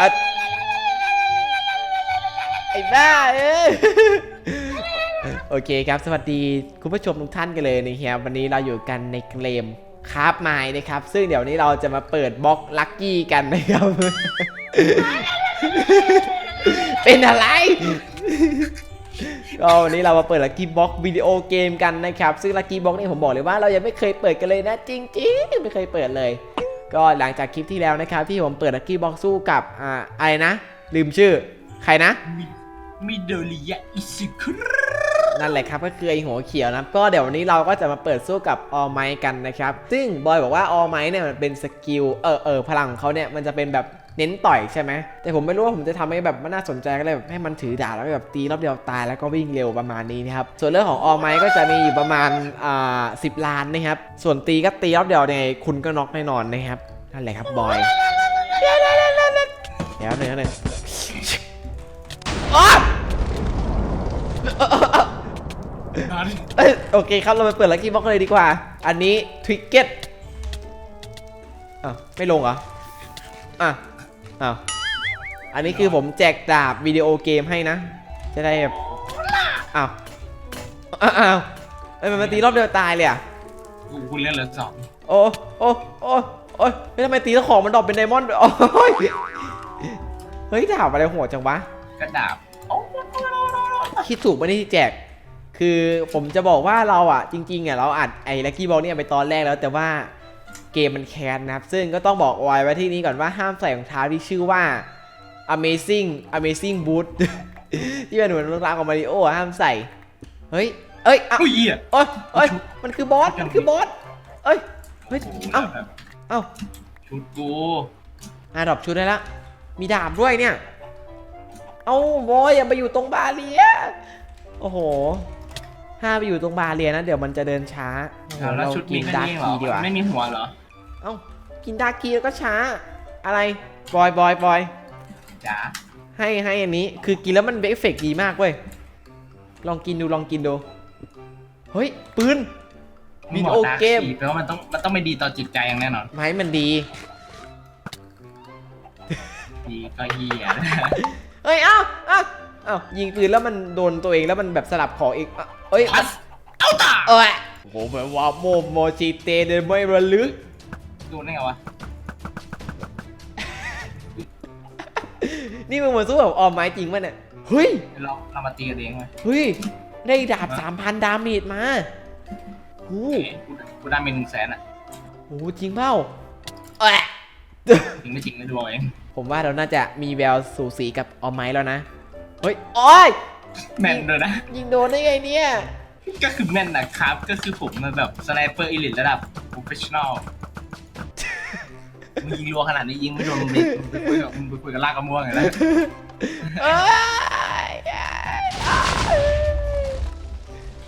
อะไอ้บ้าเอ้ยโอเคครับ สวัสดีคุณผู้ชมทุกท่านกันเลยนะครับวันนี้เราอยู่กันในเกมคราฟไม้นะครับ ซึ่งเดี๋ยวนี้เราจะมาเปิดบล็อกลัคกี้กันนะครับ เป็นอะไรก็วันนี้เรามาเปิดลัคกี้บ็อกวิดีโอเกมกันนะครับ ซึ่งลัคกี้บ็อกนี่ผมบอกเลยว่าเรายังไม่เคยเปิดกันเลยนะจริงๆไม่เคยเปิดเลย ก็หลังจากคลิปที่แล้วนะครับ ที่ผมเปิดลัคกี้บ็อกสู้กับอ่าอะไรนะ ลืมชื่อ ใครนะ มิมิโดริยะอิซึคุนั่นแหละครับก็คือไอหัวเขียวนะครับก็เดี๋ยววันนี้เราก็จะมาเปิดสู้กับออไมกันนะครับ ซึ่งบอยบอกว่าออไมเนี่ยมันเป็นสกิลเออเออพลังของเขาเนี่ยมันจะเป็นแบบ เน้นต่อยใช่ไหมแต่ผมไม่รู้ว่าผมจะทำให้แบบมันน่าสนใจก็เลยแบบให้มันถือดาบแล้วแบบตีรอบเดียวตายแล้วก็วิ่งเร็วประมาณนี้นะครับส่วนเรื่องของออไมก็จะมีอยู่ประมาณอ่าสิบล้านนะครับส่วนตีก็ตีรอบเดียวเนี่ยคุณก็น็อกแน่นอนนะครับนั่นแหละครับบอยเดี๋ยวเดี๋ยวเดี๋ยวเดี๋ยวเดี๋ยวหนึ่งหนึ่งอ๊ะเอ้ยโอเคครับ เราไปเปิดลักกี้บ็อกเลยดีกว่า อันนี้ทริกเก็ตอ้าวไม่ลงเหรอ อะ อ้าวอันนี้คือผมแจกดาบวิดีโอเกมให้นะ จะได้แบบอ้าวอ้าวอ้าวเอ้ยมันมาตีรอบเดียวตายเลยอะกูคุณเล่นเหลือสองโอ้โอ้โอ้โอ้ยเฮ้ยทำไมตีแล้วของมันดรอปเป็นไดมอนด์ด้วยโอ้ยเฮ้ยดาบอะไรโหดจังวะกระดาบโอ้คิดถูกไม่ได้ที่แจก คือผมจะบอกว่าเราอะ จริงๆอะเราอัดไอ้ลักกี้บอลเนี่ยไปตอนแรกแล้วแต่ว่า เกมมันแคสนะครับ ซึ่งก็ต้องบอกไว้ไว้ที่นี้ก่อนว่าห้ามใส่รองเท้าที่ชื่อว่า amazing amazing boot ที่เป็นเหมือนรองเท้าของมาริโออะห้ามใส่ เฮ้ย เอ้ยเอ้าอุ้ยเหี้ยเอ้ยเอ้ย มันคือบอส มันคือบอส เอ้ย เฮ้ย เอ้า เอ้าชุดกูอะดรอปชุดได้ละ มีดาบด้วยเนี่ย เอ้าบอยอย่าไปอยู่ตรงบาเรีย โอ้โห ถ้าไปอยู่ตรงบาเรียนะ เดี๋ยวมันจะเดินช้าเอาแล้วชุดกิมีนแค่ดาร์นี้เหรคีอดีกว่าไม่มีหัวเหรอ เอ้า กินดาร์คีแล้วก็ช้า อะไร บอยบอยบอย จ๋าให้ให้อันนี้ คือกินแล้วมันเอฟเฟกต์ดีมากเว้ย ลองกินดูลองกินดู เฮ้ย ปืน วิดีโอเกม แปลว่ามันต้องมันต้องไม่ดีต่อจิตใจอย่างแน่นอนไม้มันดี ดีก็เหี้ยเฮ้ย เอ้าเอ้าเอ้ายิงปืนแล้วมันโดนตัวเองแล้วมันแบบสลับของอีกอะเอ้ย พัสเอาตา เอ้ยโอ้โหแบบว่าโมโมจิเตเดินไม่ระลึก ดูได้ไงวะนี่มึงมาสู้กับออมไม้จริงป่ะเนี่ยเฮ้ยเราเรามาตีกันเองไหมเฮ้ยได้ดาบสามพันดาเมจมาโอ้โอเคกูกูได้เป็นหนึ่งแสนอะโหจริงเปล่าเอ้ยจริงไม่จริงไม่ดูเอาเองผมว่าเราน่าจะมีแววสูสีกับออมไม้แล้วนะเฮ้ยโอ้ยแม่นเลยนะยิงโดนได้ไงเนี่ยก็คือแม่นนะครับ ก็คือผมมันแบบสไนเปอร์อีลิทระดับโปรเฟชชั่นอล มึงยิงรัวขนาดนี้ยิงไม่โดนมึงไปมึงไปคุยกับมึงไปคุยกับลากกระม่วงไงนะเอ้ย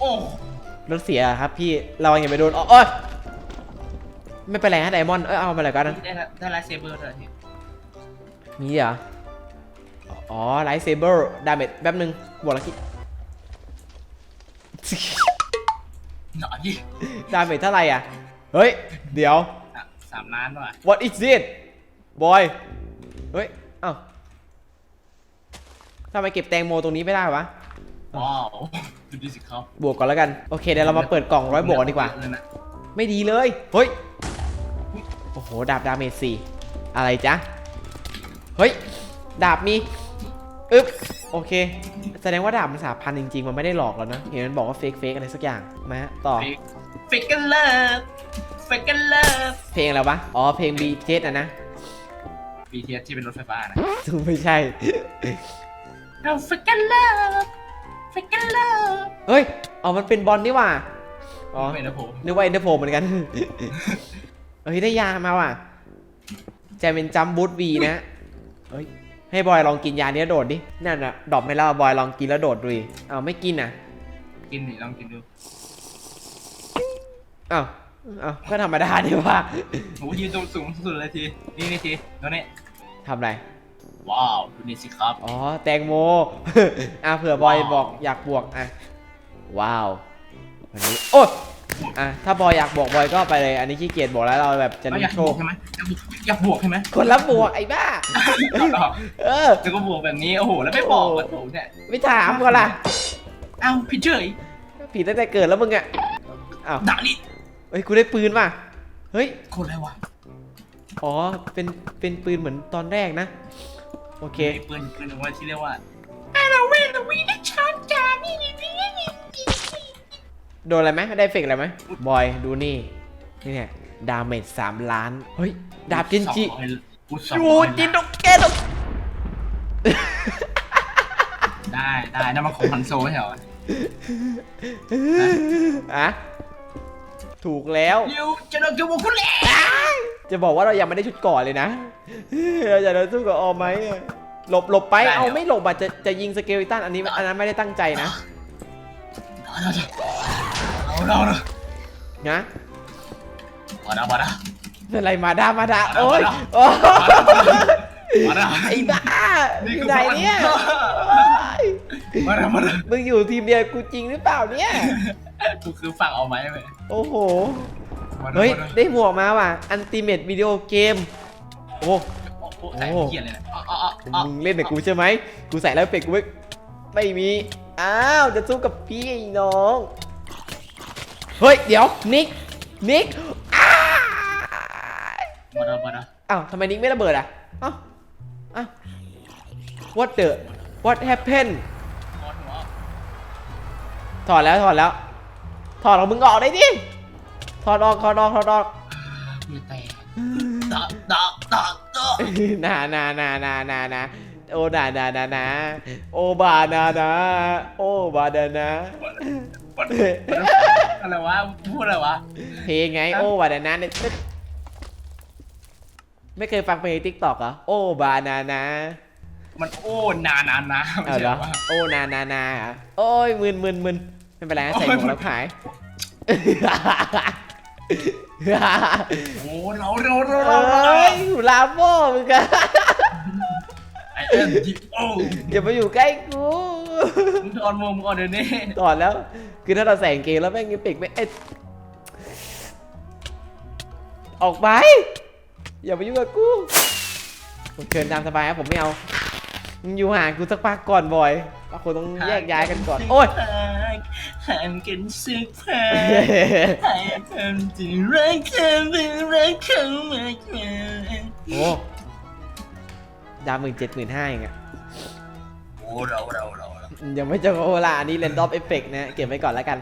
โอ้รถเสียครับพี่เราอย่าไปโดนอ๋อโอ๊ยไม่เป็นไรฮะไดมอนด์เอ้ยเอามาเลยก็นะได้ละได้ไลท์เซเบอร์ด้วยทีมีเหรออ๋อไลท์เซเบอร์ดาเมจแป๊บนึงบวกแล้วคิดหน่อยดิดาเมจเท่าไหร่อะ เฮ้ย เดี๋ยวอะสามล้านว่ะ what is it boy เฮ้ย เอ้าทำไมเก็บแตงโมตรงนี้ไม่ได้วะ ว้าว ดูดิสิครับบวกก่อนแล้วกัน โอเค เดี๋ยวเรามาเปิดกล่องร้อยบวกกันดีกว่าเลยนะไม่ดีเลย เฮ้ย โอ้โห ดาบดาเมจสี่อะไรจ๊ะ เฮ้ย ดาบมี อึ๊บ โอเค แสดงว่าดาบมันสามพันจริง ๆ มันไม่ได้หลอกแล้วนะ เห็นมันบอกว่าเฟกเฟกอะไรสักอย่าง มาต่อเฟกกันเลิฟ เฟกกันเลิฟเพลงอะไรวะ อ๋อ เพลงบีเทสอะนะ BTS ที่เป็นรถไฟฟ้านะไม่ใช่ เราเฟกกันเลิฟเฟกกันเลิฟเฮ้ย อ๋อ มันเป็นบอลนี่หว่า อ๋อไม่นะผมนึกว่าเอ็นเตอร์โพเหมือนกัน เฮ้ย ได้ยามาว่ะจะเป็นจัมบูทวีนะเฮ้ย ให้บอยลองกินยาเนี้ยโดดดิ นั่นน่ะดรอปไม่แล้วบอยลองกินแล้วโดดดูดิอ้าวไม่กินอะ กินดิลองกินดูอ้าว อ้าวก็ธรรมดาดีว่าโอ้ยืนตรงสูงสุดเลยที นี่นี่ทีแล้วนี่ทำอะไร ว้าว ดูนี่สิครับ อ๋อ แตงโม อะเผื่อบอยว้าว บอกอยากบวก อะ ว้าววันนี้โอ้ยอะ ถ้าบอยอยากบวกบอยก็ไปเลย อันนี้ขี้เกียจบอกแล้วเราแบบจะเราลุ้อยานกโชบวคกใช่ไหมอยากบวกอยากบวกใช่ไหมคนรับบวกไอ้บ้าเออ แล้วก็บวกแบบนี้ โอ้โห แล้วไม่บอกว่าโอ้โหเนี่ย ไม่ถามก่อนล่ะเอ้าพี่เฉยผิดตั้งแต่เกิดแล้วมึงอะอ้าวด่านี่ เฮ้ยกูได้ปืนว่ะ เฮ้ยคนอะไรวะอ๋อ เป็น เป็นปืนเหมือนตอนแรกนะ โอเค มีปืนปืนว่าที่เรียกว่าอาราเวนวีนัชานจานี่นี่นี่นี่โดนอะไรไหมได้เฟกอะไรไหมบอย ดูนี่ นี่เนี่ย ดาเมจสามล้าน เฮ้ย ดาบจินจิกูสองโอ้จินดกแกดกได้ได้นั่นมันของฮันโซไม่ใช่เหรอ อะ ถูกแล้วเร็วจะโดนกระบอกคุณแล้วจะบอกว่าเรายังไม่ได้ชุดก่อนเลยนะ เราจะเดินสู้กับออมไหมอะหลบหลบไปเอาไม่หลบอะจะจะยิงสเกลตันอันนี้อันนั้นไม่ได้ตั้งใจนะเอาเราเรานะมาดามาดาอะไรมาดามาดามาดาโอ้ยมาดาโอ้ยมาดาไอ้บ้าอยู่ไหนเนี่ยมาดามาดามึงอยู่ทีมเดียวกูจริงหรือเปล่าเนี่ย กูคือฝั่งเอาไหมไปโอ้โหมาดาเฮ้ยมาดาได้หมวกมาว่ะอันติเมตวิดีโอเกม โอ้โอ้โหใส่เกียร์เลยนะอ๋ออ๋ออ๋อมึงเล่นกับกูใช่ไหม กูใส่แล้วเป็กกูไม่ไม่มี อ้าว จะสู้กับพี่ไอ้น้อง เฮ้ย เดี๋ยว นิก นิกอ้าวมาดามาดาอ้าวทำไมนิกไม่ระเบิดอะอ้าวอ้าว what the what happened หมดหัวถอดแล้วถอดแล้ว ถอดของมึงออกได้ดิ ถอดออกถอดออกถอดออกมีแต่ดาดาดาดานานานานานานาโอนานานานาโอบานานาโอบานานาอะไรวะ พูดอะไรวะ เพลงไง โอบานานาเนี่ยไม่เคยฟังเพลงทิกตอกเหรอ โอบานานามันโอ้นานานนะไม่เอาใช่เหรอว่าโอนานานาเหรอโอ้ยมึนมึนมึน ไม่เป็นไรนะใส่หมวกแล้วหาย โอ้เราเราเราเราเฮ้ยลาโม่มึงกันไอเอ็มดิโอ้อย่ามาอยู่ใกล้กูมึงถอนมุมก่อนเดี๋ยวนี้ถอดแล้ว คือถ้าเราใส่กางเกงแล้วแม่งยังปิกไม่เอ็ดออกไป อย่ามายุ่งกับกูผมเชิญตามสบายครับผมไม่เอามึงอยู่ห่างกูสักพักก่อนบ่อย เราควรต้องแยกย้ายกันก่อน โอ้ยห่างกันสักพักให้ความจริงรักเธอเป็นรักเขามากมายโอ้ดาวหมื่นเจ็ดหมื่นห้าเองอะโอ้เราเราเราเรายังไม่เจอโอลาอันนี้เรนดอมเอฟเฟกนะ เก็บไว้ก่อนแล้วกัน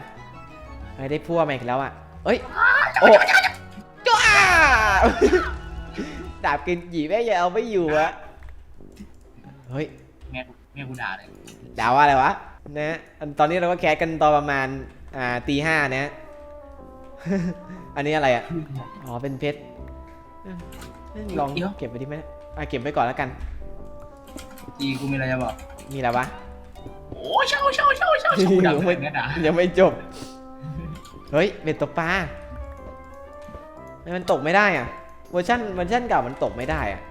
ไม่ได้พั่วมาอีกแล้วอะเอ้ย โอ้จ้าดาบกินจีแม่งยังเอาไม่อยู่อะเฮ้ย แม่กูแม่กูด่าเลยดาวว่าอะไรวะนะอันตอนนี้เราก็แคสกันตอนประมาณอ่าตีห้านะ อันนี้อะไรอะ อ๋อเป็นเพชรเอ้ยลองเก็บไว้ดิไหมอะเก็บไว้ก่อนแล้วกันจีกูมีอะไรจะบอก มีอะไรวะโอ้เช่าเช่าเช่าเช่าเช่ากูด่ายังเพื่ไม่อนนะด่ายังไม่จบ เฮ้ยเบ็ดตกปลาทำไมมันตกไม่ได้อะเวอร์ชันเวอร์ชันเก่ามันตกไม่ได้อะ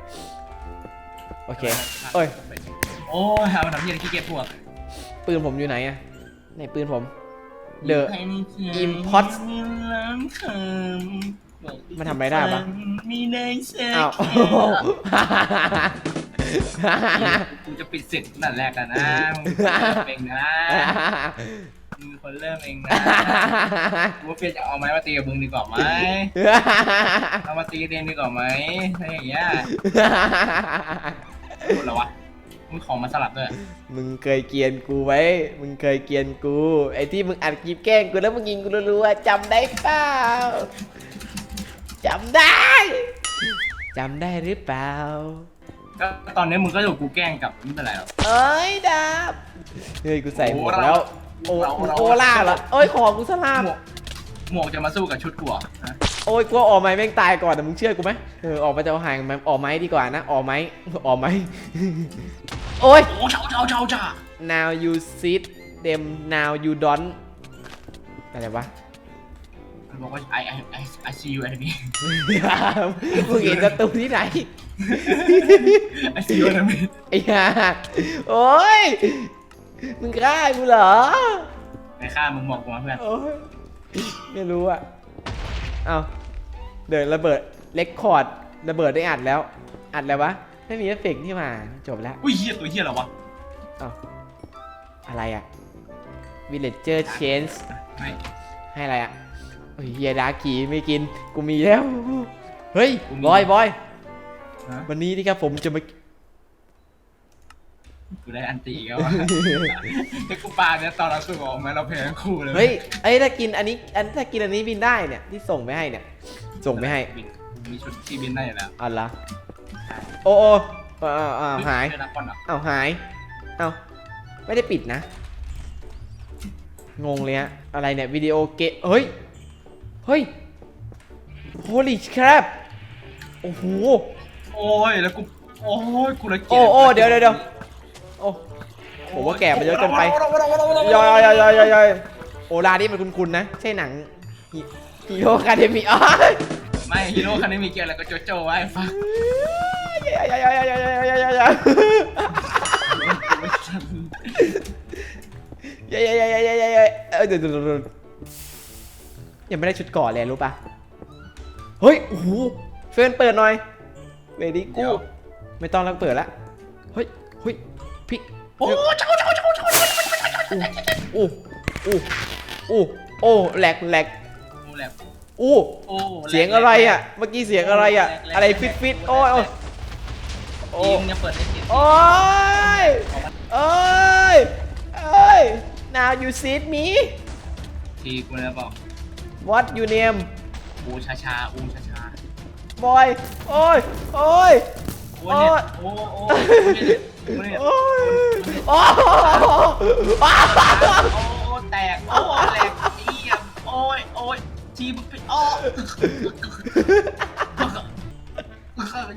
โอเคเอ้ยโอ้ยเอาทำยังขี้เกียจพวกปืนผมอยู่ไหนอะไหนปืนผม The Import มันทำอะไรได้ปะ มีได้สักอ้าว กูจะปิดศึกนั่นแรกกันนะมึงเองนะมึงเป็นคนเริ่มเองนะกูว่าเพียจะเอาไม้มาตีกับมึงดีกว่าไหมเอามาตีกันเองดีกว่าไหมอะไรอย่างเงี้ยพูดแล้ววะ มึงของมาสลับด้วยมึงเคยเกรียนกูไว้ มึงเคยเกรียนกู ไอ้ที่มึงอัดคลิปแกล้งกูแล้วมึงยิงกูรัวๆจำได้เปล่าจำได้จำได้หรือเปล่า ก็ตอนนี้มึงก็อยู่กูแกล้งกลับไม่เป็นไรหรอก เอ้ยดาบเฮ้ยกูใส่หมวกแล้ว โอเราเราโอล่าเหรอเอ้ยขอกูสลามหมวกหมวกจะมาสู้กับชุดกูเหรอฮะโอ้ยกลัวออกไม้แม่งตายก่อนแต่มึงเชื่อกูไหมเออออกมาจะเอาห่างมันออกไม้ดีกว่านะออกไม้ออกไม้ โอ้ย โอ้เจ้าเจ้าเจ้าจ้า now you sit them now you don't อะไรวะ มันบอกว่า I I I I see you enemy มึงเห็นศัตรูที่ไหน I see you enemy ไอ้ห่าโอ้ย มึงฆ่ากูเหรอไอ้ข้ามึงบอกกูมาเพื่อน โอ้ย ไม่รู้อะ เอาเดินระเบิดเล็กคอร์ด ระเบิดได้อัดแล้ว อัดแล้ววะ ไม่มีเอฟเฟกต์ที่มาจบแล้วอุ้ยเฮียตัวเฮียเหรอวะอะไรอะ villager change ไม่ให้อะไรอะโอ้ยเฮียดากีไม่กิน กูมีแล้ว เฮ้ย บอย บอย ฮะวันนี้นี่ครับผมจะมา กูได้อันตีอีก็วะแต่กูปาเนี่ยตอนเราสู้ออกมาเราแพ้ทั้งคู่เลยเฮ้ยเอ้ยถ้ากินอันนี้อันถ้ากินอันนี้บินได้เนี่ยที่ส่งไปให้เนี่ย ส่งไปให้บินมีชุดที่บินได้อยู่แล้วอ๋อเหรอ โอ้โอ้อ้าวอ้าวหาย เจอนักบอลเหรออ้าวหายอ้าวไม่ได้ปิดนะ งงเลยฮะ อะไรเนี่ย วิดีโอเกะเฮ้ย เฮ้ย holy crap โอ้โห โอ้ยแล้วกูโอ้ยกูละเกีโอ้โอ้เดี๋ยวเดี๋ยวเดี๋ยวโอ้ผมว่าแก่มันเยอะเกินไปยอยยอยยอยยอยโอลานี่มันคุ้นๆนะ ใช่หนังฮีโร่คาเดมีอ๋อไม่ฮีโร่คันนี้มีเกียร์อะไรก็โจโจ้ไว้ฟัก ยยยยยยเออเดี๋ยวยังไม่ได้ชุดก่อเลยรู้ปะเฮ้ยโอ้โหเฟนเปิดหน่อยเวดี้กูไม่ต้องแล้วเปิดละเฮ้ยเฮ้ยพี่โอ้เจ้าเจ้าเจ้าเจ้าโอ้โอ้โอ้โอ้แหลกแหลกโอ้เสียงอะไรอะเมื่อกี้เสียงอะไรอะอะไรฟิตฟิตโอ้ย โอ้ยโอ้ทีมเนี่ยเปิดได้เสียงโอ้ยโอ้ยโอ้ย now you see me ทีกูเลยบอก what you name อูชาชาอูชาชา boy โอ้ยโอ้ย โอ้เนี่ยโอ้โอ้โอ้เนี่ยโอ้ยโอ้ยโอ้แตกโอ้แหลกเอียโอ้ยโอ้ยทีมโอ้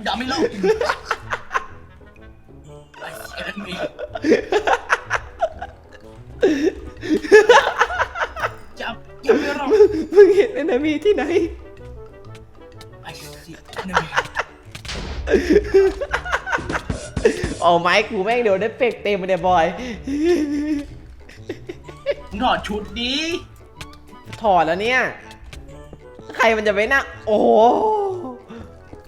อย่าไม่เล่าจับ งเห็น enemy ที่ไหนไอ้สิหนึ่งโอ้ไม้กูแม่งเดี๋ยวได้เฟกเต็มเลยบอย มึงถอดชุดดีถอดแล้วเนี่ย ใครมันจะไปนั่งโอ้โห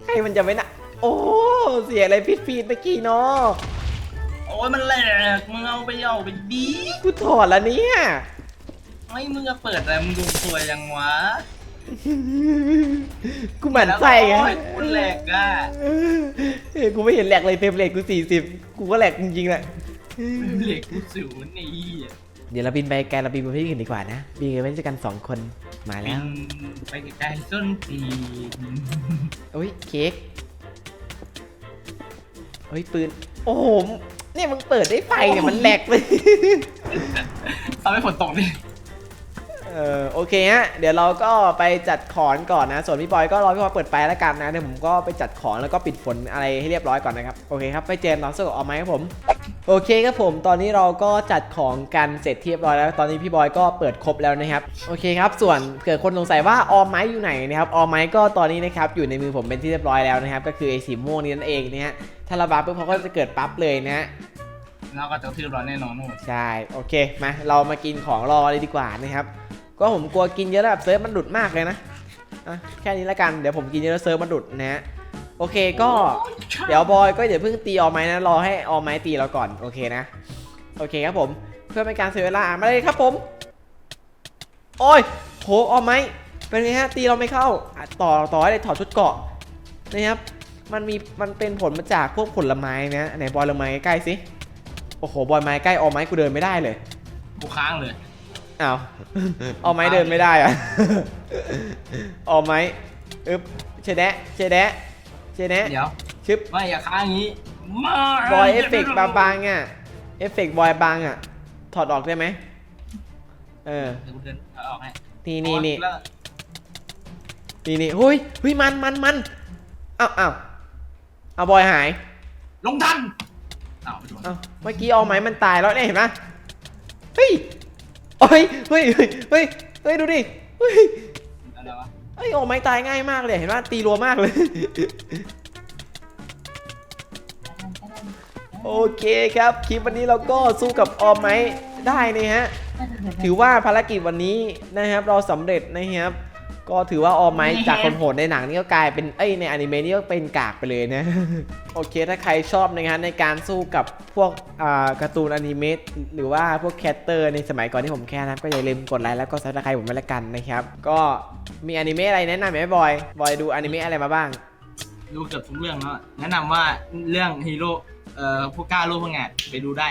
ใครมันจะไปนั่งโอ้โหเสียอะไรพิดฟีดเมื่อกี้เนาะโอ้ยมันแหลก มึงเอาไปเอาไปดี กูถอดแล้วเนี่ย ไม่มึงจะเปิดอะไรมึงดูสวยยังวะ กูหมั่นไส้ไงโอ้ยกูแหลกอะเฮ้ยกูไม่เห็นแหลกเลยเฟรมเรทกูสี่สิบกูก็แหลกจริงๆแหละ เหล็กกูศูนย์นี่เดี๋ยวเราบินไปไกลเราบินไปที่อื่นดีกว่านะ บินกันไปด้วยกันสองคนมาบิแล้วนไปไกลๆส้นตีนอุ้ยเค้กเฮ้ยปืน โอ้โหเนี่ยมึงเปิดได้ไฟเนี่ยมันแหลกเลย ทำให้ฝนตกดิ เออโอเคฮะเดี๋ยวเราก็ไปจัดของก่อนนะ ส่วนพี่บอยก็รอพี่บอยเปิดไฟแล้วกันนะเดี๋ยวผมก็ไปจัดของแล้วก็ปิดฝนอะไรให้เรียบร้อยก่อนนะครับโอเคครับไปเจอน้องเสื้อกับออมไหมครับผมโอเคครับผมตอนนี้เราก็จัดของกันเสร็จที่เรียบร้อยแล้ว ตอนนี้พี่บอยก็เปิดครบแล้วนะครับโอเคครับ ส่วนเกิดคนสงสัยว่าออมไม้อยู่ไหนนะครับออมไม้ก็ตอนนี้นะครับอยู่ในมือผมเป็นที่เรียบร้อยแล้วนะครับก็คือไอ้สีม่วงนี้นั่นเองนะฮะถ้าเราบัฟปุ๊บเขาก็จะเกิดปั๊บเลยนะฮะเราก็จะทืบเราแน่นอนนู่นใช่โอเคมาเรามากินของรอเลยดีกว่านะครับ ก็ผมกลัวกินเยอะแล้วแบบเซิร์ฟมันหลุดมากเลยนะอะแค่นี้ละกันเดี๋ยวผมกินเยอะแล้วเซิร์ฟมันหลุดนะฮะโอเคก็เดี๋ยวบอยก็เดี๋ยวเพิ่งตีออมไม้นะรอให้ออมไม้ตีเราก่อนโอเคนะโอเคครับผมเพื่อเป็นการเสียเวลามาเลยครับผม โอ้ยโหออมไม้เป็นไงฮะตีเราไม่เข้าต่อต่อให้ถอดชุดเกาะนะครับมันมีมันเป็นผลมาจากพวกผลไม้นะไหนบอยลงมาใกล้ๆสิโอ้โหบอยไม้ใกล้ออมไม้กูเดินไม่ได้เลยกูค้างเลย อ้าวเอาไม้เดินไม่ได้อะเอาไม้อึ๊บเชแดะเชแดะเชแดะเดี๋ยวชึบไม่อย่าค้างอย่างนี้มาบอยเอฟเฟกต์บางๆอะเอฟเฟกต์บอยบางอะ ถอดออกได้ไหมเออเดี๋ยวกูเดินเอาออกให้นี่นี่นี่แล้วนี่นี่เฮ้ยเฮ้ยมันมันมันอ้าวอ้าวเอาบอยหายลงทันอ้าวไม่โดนอ้าวเมื่อกี้เอาไม้มันตายแล้วเนี่ยเห็นไหมเฮ้ย เฮ้ยเฮ้ยเฮ้ยเฮ้ยเฮ้ยดูดิเฮ้ยอะไรวะเอ้ยโอ้ไม้ตายง่ายมากเลยเห็นว่าตีรัวมากเลย โอเคครับคลิปวันนี้เราก็สู้กับออมไม้ได้นะฮะ ถือว่าภารกิจวันนี้นะครับเราสำเร็จนะครับ ก็ถือว่าออไมจากคนโหดในหนังนี่ก็กลายเป็นเอ้ยในอนิเมะนี่ก็เป็นกากไปเลยนะ โอเคถ้าใครชอบนะฮะในการสู้กับพวกอ่าการ์ตูนอนิเมะหรือว่าพวกแคตเตอร์ในสมัยก่อนที่ผมแค่นั้นก็อย่าลืมกดไลค์แล้วก็ซับสไครต์ผมไว้ละกันนะครับ ก็มีอนิเมะอะไรแนะนำไหมบอยบอยดูอนิเมะอะไรมาบ้าง ดูเกือบทุกเรื่องแล้วแนะนำว่าเรื่องฮีโร่เอ่อผู้กล้าโลกพังงาดไปดูได้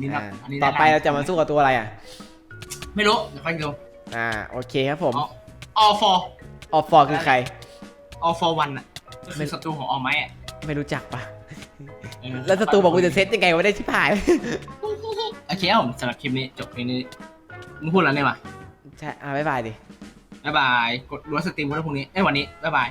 นี่นะอ่าอันนี้ต่อไปแนนำเราจะมาสู้กับตัวอะไรอะไม่รู้เดี๋ยวค่อยดูอ่าโอเคครับผม all for ออฟฟอร์คือใคร all for one อะก็คือศัตรูของ all might อะไม่รู้จักปะเออแล้วศัตรูบอกกูจะเซตยังไงวะได้ชิบหาย โอเคครับผมสำหรับคลิปนี้จบเพลงนี้มึงพูดแล้วเนี่ยมาใช่อ่าบ๊ายบายดิ บ๊ายบาย กดรู้ว่าสตรีมวันพรุ่งนี้ เอ้ยวันนี้ บ๊ายบาย